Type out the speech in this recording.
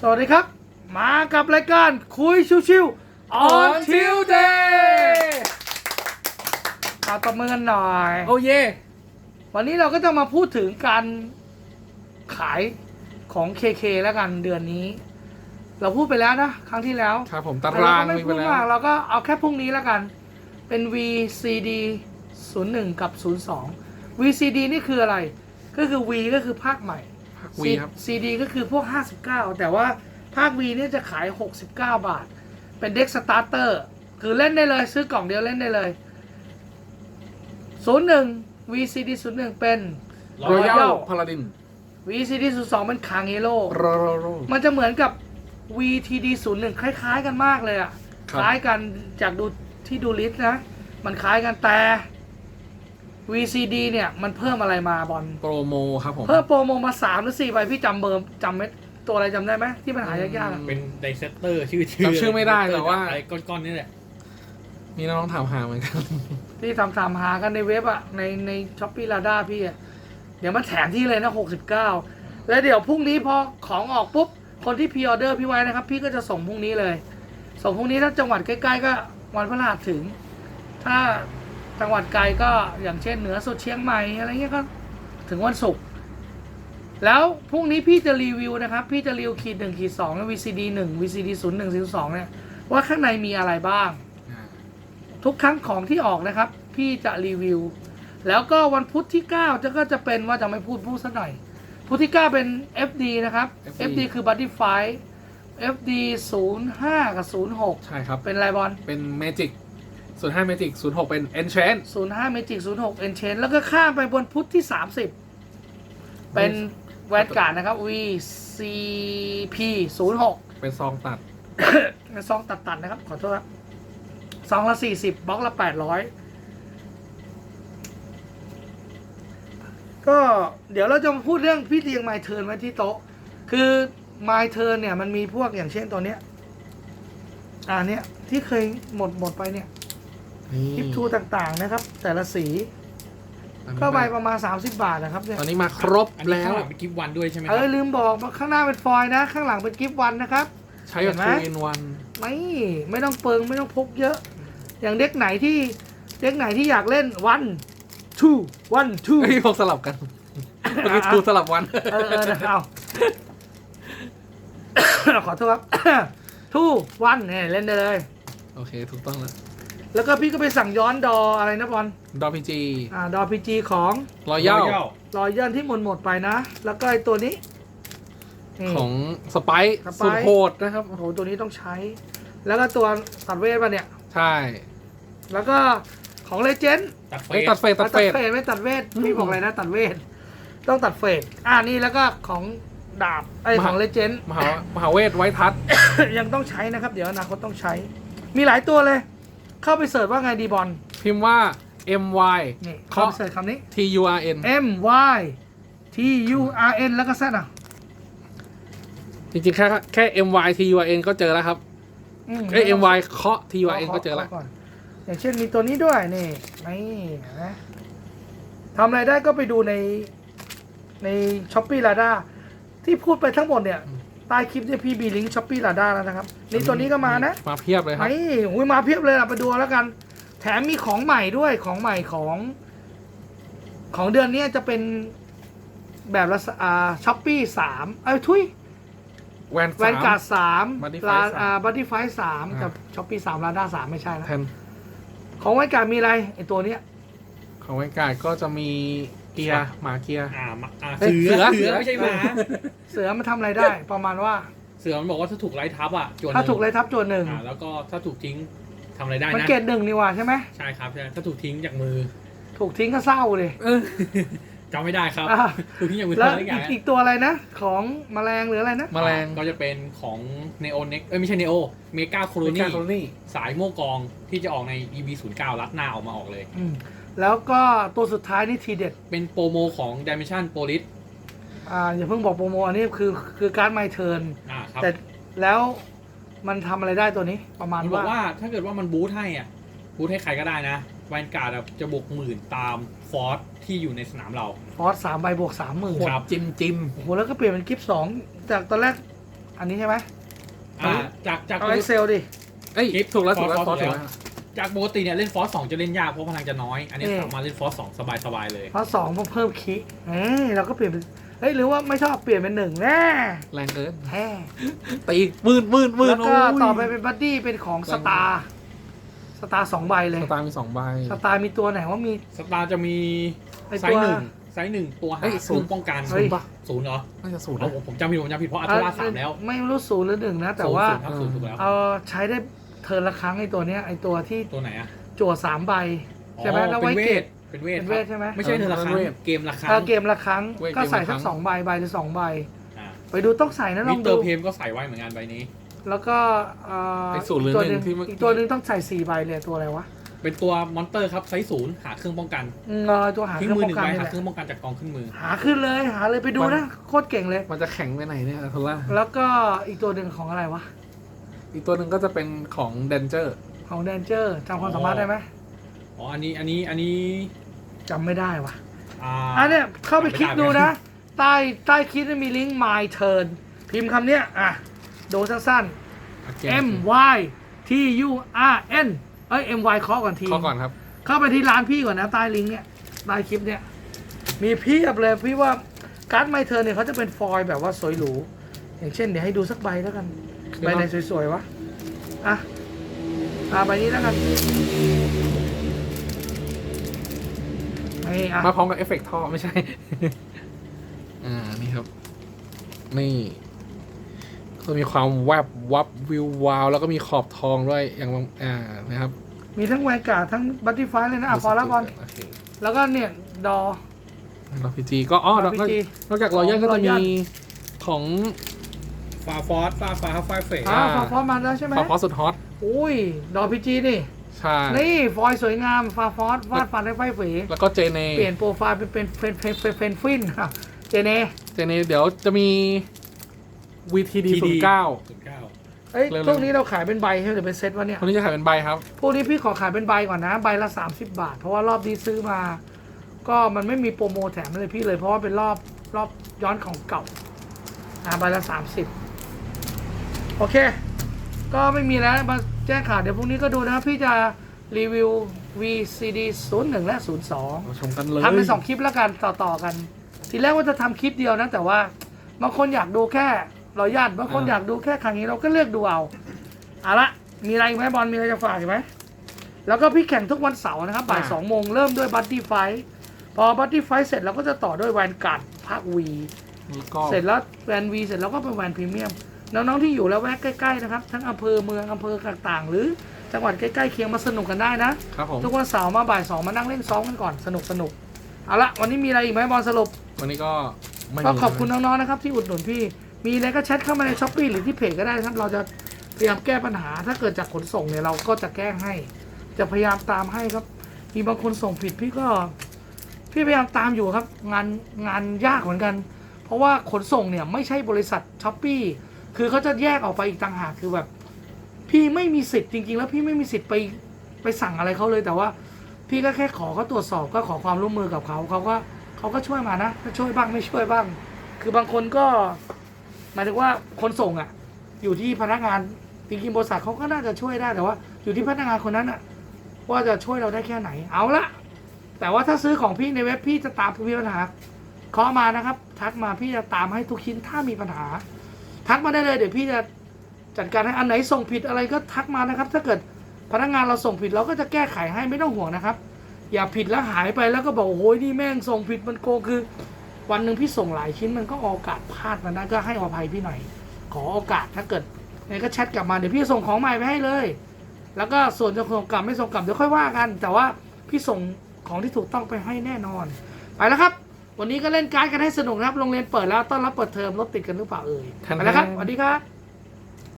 สวัสดีครับ มากับรายการคุยชิวๆ on Tuesday มาตบมือกันหน่อย โอ้เย่วันนี้เราก็จะมาพูดถึงการขายของ KK แล้วกันเดือนนี้ เราพูดไปแล้วนะ ครั้งที่แล้วครับผมตาแต่รางเก็ไม่มีไปพูดแล้ว มากเราก็เอาแค่พรุ่งนี้แล้วกัน เป็น VCD 01 กับ 02 VCD นี่คืออะไร ก็คือ V ก็คือภาคใหม่ วีครับ CD ก็คือพวก 59 แต่ว่าภาค V เนี่ยจะขาย 69 บาท เป็นเด็กสตาร์เตอร์ คือเล่นได้เลยซื้อกล่องเดียวเล่นได้เลย 01 VCD 01 เป็นรอยัล Royal พาลาดิน VCD 02เป็นคางเฮโ o รอรอรอ มันจะเหมือนกับ VTD 01คล้าย ๆ กันมากเลยอะครับ คล้ายกันจากดูที่ดูลิสต์นะ มันคล้ายกันแต่ VCD เนี่ยมันเพิ่มอะไรมาบอลโปรโมครับผม เพิ่มโปรโมมาสามหรือสี่ใบพี่จำเบอร์จำเม็ดตัวอะไรจำได้ไหมที่มันหายากๆอะ เป็นไดเซตเตอร์ชื่อจำชื่อไม่ได้แต่ว่าอะไรก้อนๆนี่แหละ มีน้องๆถามหาเหมือนกัน ที่ทำทำหากันในเว็บอะในในช้อปปี้ลาด้าพี่อะเดี๋ยวมันแถมที่เลยนะหกสิบเก้าแล้วเดี๋ยวพรุ่งนี้พอของออกปุ๊บ คนที่พ r ออเดอร์พี่ไว้นะครับ พี่ก็จะส่งพรุ่งนี้เลย ส่งพรุ่งนี้ถ้าจังหวัดใกล้ ๆ ก็วันพฤหัสถึง ถ้า จังหวัดไกลก็อย่างเช่นเหนือสุดเชียงใหม่อะไรเงี้ยก็ถึงวันศุกร์แล้วพรุ่งนี้พี่จะรีวิวนะครับ พี่จะรีวิวขีดหนึ่งขีดสองและ VCD หนึ่ง VCD ศูนย์หนึ่งศูนย์สองเนี่ยว่าข้างในมีอะไรบ้าง ทุกครั้งของที่ออกนะครับ พี่จะรีวิว แล้วก็วันพุธที่9จะก็จะเป็นว่าจะไม่พูดพูดสักหน่อย พุธที่9เป็น FD นะครับ FD FD คือ Buddy Fight FD 05 กับใช่ครับ06เป็นไรบอล เป็นเมจิกส่วนห้าเมจิกศูนย์หกเป็นเอนเชน05 Magic 06 Enchain แล้วก็ข้ามไปบนพุธที่30เป็นแวนการ์ดนะครับ VCP 06เป็นซองตัด ซองตัดๆนะครับ ขอโทษครับซองละสี่สิบบล็อกละแปดร้อยก็เดี๋ยวเราจะมาพูดเรื่องพี่เรียงไมเทิร์นไว้ที่โต๊ะ คือไมเทิร์นเนี่ยมันมีพวกอย่างเช่นตัวเนี้ยอ่าเนี้ยที่เคยหมดหมดไปเนี่ย คลิปทูต่างๆนะครับ แต่ละสีก็ใบประมาณ 30 บาทนะครับเนี่ยตอนนี้มาครบอันนี้แล้ว ข้างหลังเป็นกิฟต์วันด้วยใช่ไหมคเอรัอลืมบอกว่าข้างหน้าเป็นฟอยล์นะ ข้างหลังเป็นกิฟต์วันนะครับ ใช้แบบเห็นไหม ทูอินวันไม่ไม่ต้องเปิงไม่ต้องพกเยอะ อย่างเด็กไหนที่เด็กไหนที่อยากเล่น one two one two เฮ้ยพกสลับกันเมื่อกี้ทูสลับวัน เออเออเอา ขอโทษครับ two one เนี่ยเล่นได้เลย โอเค ถูกต้องแล้ว แล้วก็พี่ก็ไปสั่งย้อนดออะไรนะบอลดอพีจีอ่าดอพีจีของรอยัล Royal รอยยันที่หมดหมดไปนะ แล้วก็ไอตัวนี้นี่ ของสไปซ์สไปซ์ สุดโหดนะครับ โอ้โหตัวนี้ต้องใช้ แล้วก็ตัวตัดเวทป่ะเนี่ย ใช่แล้วก็ของเลเจนด์ตัดเฟเฮ้ยสตัดเฟสตัดเฟสเฟดไม่ตัดเวทพี่บอกอะไรนะตัดเวทต้องตัดเฟดอ่านี่แล้วก็ของดาบไอมหา ของเลเจนด์ มหามหาเวทไวทัศยังต้องใช้นะครับ เดี๋ยวอนาคตต้องใช้ มีหลายตัวเลย เข้าไปเสิร์ชว่าไงดีบอลพิมพ์ว่า MY นี่เข้าเคาะไปเสิร์ชคำนี้ T U R N M Y T U R N แล้วก็แซดอะจริงๆ แค่แค่ M Y T U R N ก็เจอแล้วครับมเอ้ย M Y เคาะ T U R N ก็เจอแล้วขก่นอย่างเช่นมีตัวนี้ด้วยนี่นี่นะทำอะไรได้ก็ไปดูในในช้อปปี้ลาด้าที่พูดไปทั้งหมดเนี่ย ใต้คลิปเนี่ยพี่บีลิงช้อปปี้ลาด้าแล้วนะครับนี่ตัวนี้ก็มานะมาเพียบเลยครับไม่อุ้ยมาเพียบเลยอะไปดูเอาแล้วกัน แถมมีของใหม่ด้วยของใหม่ของ ของเดือนเนี้ยจะเป็นแบบละสอ่าช้อปปี้สามเอ้ยทุยแวนแวนการ์ดสาม Buddy ลา Fight อ่าบัตตี้ไฟสามอ่ากักับช้อปปี้สามลาด้าสามไม่ใช่นะแทนของแวนการ์ดมีอะไรไอตัวเนี้ยของแวนการ์ดก็จะมี เกียร์หมาเกียร์ อ่ามาอ่าเฮ้ยเสือเสือเสือไม่ใช่หมา เสือมันทำอะไรได้ ประมาณว่า เสือมันบอกว่าถ้าถูกไล่ทับอะจวนถ้าถูกเลยทับจวนหนึ่งอ่าแล้วก็ถ้าถูกทิ้งทำอะไรได้มันนะเกรดหนึ่งนี่หว่าใช่ไหมใช่ครับใช่ถ้าถูกทิ้งจากมือถูกทิ้งก็เศร้าเลยจำไม่ได้ครับ อ่าถูกทิ้งจากมือแล้วอะไรอย่างอีกเงี้ยอีกตัวอะไรนะ ของแมลงหรืออะไรนะ แมลงก็จะเป็นของเนโอเน็กเอ้ยไม่ใช่เนโอเมกาโคโลเมกานี่โคโลนี่สายโม่กองที่จะออกใน EB 0 9 รัดหน้าออกมาออกเลย อืม แล้วก็ตัวสุดท้ายนี่ทีเด็ด เป็นโปรโมของ Dimension Polis อ่าอย่าเพิ่งบอกโปรโมอันนี้คือคือการไมเทิร์นอ่าครับแต่แล้วมันทำอะไรได้ตัวนี้ประมาณมันบอว่ากว่าถ้าเกิดว่ามันบูทให้อะ บูทให้ใครก็ได้นะแวนการ์ดจะบวกหมื่นตามฟอร์สที่อยู่ในสนามเรา ฟอสสามใบบวกสามหมื่นครับ จิมจิมโอ้โหแล้วก็เปลี่ยนเป็นกิฟต์สองจากตอนแรกอันนี้ใช่ไหมอ่าจากจากเอาเอ็กเซลดิเอ้ยคลิปถูกแล้วถูกแล้วฟอสฟอสถูถูกกแล้วแล้ว จากปกติเนี่ยเล่นฟอสสองจะเล่นยากเพราะพลังจะน้อย อันนี้เอ๊ะสามารถเล่นฟอสสองสบายๆเลยเพราะสองเพิ่มเพิ่มคีเอ้ยเราก็เปลี่ยนเป็นเฮ้ยหรือว่าไม่ชอบเปลี่ยนเป็นหนึ่งแน่แรงเกินแท้ตีมืดมืดมืดแล้วก็โยต่อไปเป็นบัดดี้เป็นของสตาร์สตาร์สองใบเลยสตาร์มีสองใบสตาร์มีตัวไหนว่ามีสตาร์จะมีไอ้ไซตัวส์หนึ่งไซส์หนึ่งตัวหาเฮ้ยเครื่องป้องกันเฮ้ยปะศูนย์เหรอน่าจะศูนย์เอานะผมผมจำผิดผมจำผิดเพราะอัลตราสามแล้ว ไม่รู้ศูนย์หรือหนึ่งนะ แต่ว่าศูนย์ครับศูนย์ถูกแล้วเออใช้ได้ เทิร์นละครั้งไอ้ตัวเนี้ยไอ้ตัวที่ตัวไหนอะจั่วสามใบใช่ไหมอ๋อแล้วเป็ไว้นเวเก็ทบเป็นเวทเป็นคเวรับทใช่ไหม ไม่ใช่เธอละครั้งเกมละครั้ง เออเกมละครั้งเว้ยก็ใส่เกมละครั้สักง สองใบใบหรือสองใบ อ่า ไปดูต้องใส่นะลมิองสเตอดู ร์เพมก็ใส่ไว้เหมือนกันใบนี้ แล้วก็เอ่อไอ้ศูนย์หรือตัวหหนึ่นึ่งงที่เมื่อกี้ อีกตัวหนึ่งต้องใส่สี่ใบเลยตัวอะไรวะเป็นตัวมอนเตอร์ครับไซส์ศูนย์หาเครื่องป้องกันอืมเออตัวหาทิ้งเครื่องมือป้หอนึ่งงกันนี่แหละใบหาเครื่องป้องกันจากกองขึ้นมือ หาขึ้นเลยหาเลยไปดูนะโคตรเก่งเลย มันจะแข็งไปไหนเนี่ยโทล่าแล้วก็อีกตัวหนึ่งของอะไรวะ อีกตัวหนึ่งก็จะเป็นของเดนเจอร์ของแดนเจอร์จำความสามารถได้ไหมอ๋ออันนี้อันนี้อันนี้จำไม่ได้วะอ่า อันเนี้ยเข้าไปคลิกไม่ได้ดูนะ ใต้ใต้คลิปจะมีลิงก์ my turn พิมพ์คำเนี้ยอะดูสั้นๆ M Y T U R N เอ้ย M Y เคาะก่อนที ข้อก่อนครับ เข้าไปที่ร้านพี่ก่อนนะ ใต้ลิงก์เนี่ยใต้คลิปเนี่ย มีเพียบเลยพี่ว่าการ์ดไมเทอร์เนี่ยเขาจะเป็นฟอยล์แบบว่าสวยหรูอย่างเช่นเดี๋ยวให้ดูสักใบแล้วกันคือ ใบไหนสวยๆวะ อะ อะใบนี้แล้วกันนี่อะมาพร้อมกับเอฟเฟกต์ท่อไม่ใช่ อ่า นี่ครับ นี่ ก็มีความแวบวับวิววาว แล้วก็มีขอบทองด้วย อย่างบางอ่า นะครับ มีทั้งแวนการ์ดทั้งบัตตี้ไฟเลยนะ อะพอแล้วบอลโอเคแล้วก็เนี่ย ดอแล้วพีจีก็อ๋อแล้วก็ RPG นอกจากรอยัลก็จะ Royal มีของ ฟาฟอสฟาฟาไฟเฟสอ่าอ่าฟาฟอสมาแล้วใช่ไหมพอพอสุดฮอตอุ้ย ดอพีจีนี่ใช่นี่ฟอยล์สวยงามฟาฟอสวาดฟันได้ไฟเฝแล้วก็เจเนเปลี่ยนโปรไฟล์เป็นเป็นเป็นเป็นเป็นเป็นฟินอะเจเน่เจเนเดี๋ยวจะมี VTD 09ศูนย์เก้าเอ้ยเร็วๆพวกนี้เราขายเป็นใบใช่ไหมหรือเป็นเซตวะเนี่ยคนนี้จะขายเป็นใบครับ พวกนี้พี่ขอขายเป็นใบก่อนนะ ใบละ 30 บาท เพราะว่ารอบนี้ซื้อมา ก็มันไม่มีโปรโมแถมเลยพี่เลย เพราะว่าเป็นรอบรอบย้อนของเก่าอ่าใบละ 30 โอเค ก็ไม่มีแล้วมาแจ้งข่าวเดี๋ยวพรุ่งนี้ก็ดูนะพี่จะรีวิว VCD 01 และ 02 มาชมกันเลยทำเป็นสองคลิปแล้วกันต่อต่อๆกัน ทีแรกว่าจะทำคลิปเดียวนะแต่ว่าบางคนอยากดูแค่รอยยันบางคนอยากดูแค่ครั้งนี้เราก็เลือกดูเอาเอาละมีอะไรอีกไหมบอลมีอะไรจะฝากอีกไหมแล้วก็พี่แข่งทุกวันเสาร์นะครับบ่ายอ่าสองโมงเริ่มด้วยบัตตี้ไฟพอบัตตี้ไฟเสร็จเราก็จะต่อด้วยแวนการ์ดภาควีแล้วก็เสร็จแล้วแวนวีเสร็จแล้วก็เป็นแวนพรีเมียม น้องๆที่อยู่แล้วแวกใกล้ๆนะครับ ทั้งอำเภอเมืองอำเภอต่างๆ หรือจังหวัดใกล้ๆเคียงมาสนุกกันได้นะครับผมทุกวันเสาร์มาบ่ายสองมานั่งเล่นซ้อมกันก่อนสนุกสนุกเอาละวันนี้มีอะไรอีกไหมบอลสรุปวันนี้ก็ไม่ก็มีขอบคุณน้องๆนะครับที่อุดหนุนพี่ มีอะไรก็แชทเข้ามาในช้อปปี้หรือที่เพจก็ได้นะครับเราจะพยายามแก้ปัญหา ถ้าเกิดจากขนส่งเนี่ยเราก็จะแก้ให้ จะพยายามตามให้ครับ มีบางคนส่งผิดพี่ก็ พี่พยายามตามอยู่ครับ งานงานยากเหมือนกัน เพราะว่าขนส่งเนี่ยไม่ใช่บริษัทช้อปปี้ คือเขาจะแยกออกไปอีกต่างหากคือแบบ พี่ไม่มีสิทธิ์จริง ๆ แล้วพี่ไม่มีสิทธิ์ไปไปสั่งอะไรเขาเลยแต่ว่า พี่ก็แค่ขอเขาตรวจสอบก็ขอความร่วมมือกับเขาเขาก็เขาก็ช่วยมานะก็ช่วยบ้างไม่ช่วยบ้าง คือบางคนก็หมายถึงว่าคนส่งอะ อยู่ที่พนักงานจริงๆบริษัทเขาก็น่าจะช่วยได้แต่ว่า อยู่ที่พนักงานคนนั้นอะ ว่าจะช่วยเราได้แค่ไหนเอาละแต่ว่าถ้าซื้อของพี่ในเว็บพี่จะตามทุกปัญหาเคาะมานะครับ ทักมาพี่จะตามให้ทุกชิ้นถ้ามีปัญหา ทักมาได้เลยเดี๋ยวพี่จะจัดการให้อันไหนส่งผิดอะไรก็ทักมานะครับ ถ้าเกิดพนักงานเราส่งผิดเราก็จะแก้ไขให้ไม่ต้องห่วงนะครับ อย่าผิดแล้วหายไปแล้วก็บอกโอ้ยนี่แม่งส่งผิดมันโกงคือ วันหนึ่งพี่ส่งหลายชิ้นมันก็โอกาสพลาดมันนะก็ให้อภัยพี่หน่อย ขอโอกาสถ้าเกิดไงก็แชทกลับมาเดี๋ยวพี่ส่งของใหม่ไปให้เลย แล้วก็ส่วนจะส่งกลับไม่ส่งกลับเดี๋ยวค่อยว่ากัน แต่ว่าพี่ส่งของที่ถูกต้องไปให้แน่นอน ไปแล้วครับ วันนี้ก็เล่นการ์ดกันให้สนุกนะครับ โรงเรียนเปิดแล้วต้อนรับเปิดเทอมรถติดกันหรือเปล่าเอ่ยไปแล้วครับสวัสดีครับ